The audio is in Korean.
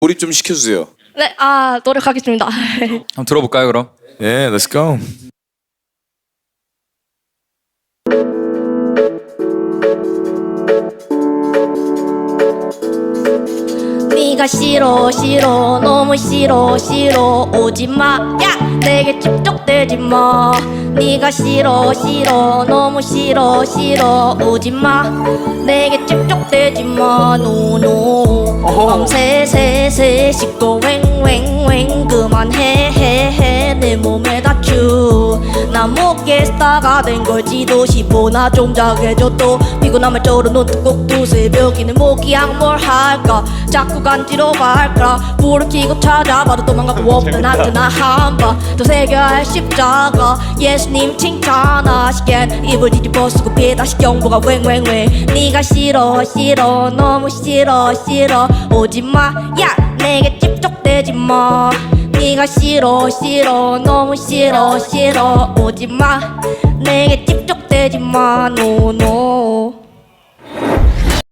몰입 좀 시켜주세요. 네, 아 노력하겠습니다. 한번 들어볼까요 그럼? 예, let's go. 네가 싫어 싫어 너무 싫어 싫어 오지마 야 내게 집중되지 마 네가 싫어 싫어 너무 싫어 싫어 오지마 내게 집중되지 마 노노 밤새 새새 씻고 웽웽웽 그만해 해해. 내 몸에 다추 나 모겠스타가 된 걸지도 싶어. 나좀 자게줘 또. 피곤함을 쩔어 눈 뜨고 또 새벽이네 모기양 뭘 할까? 자꾸 간지러워할까? 불을 켜고 찾아봐도 도망가고 없던 하트나 한번더 새겨야 할 십자가. 예수님 칭찬하시겐 입을 뒤집어 쓰고 피해 다시 경보가 웽웽웽. 네가 싫어 싫어. 너무 싫어 싫어. 오지마. 야 내게 집중되지 마 네가 싫어 싫어. 너무 싫어 싫어. 오지마. 내게 집중되지 마. 노노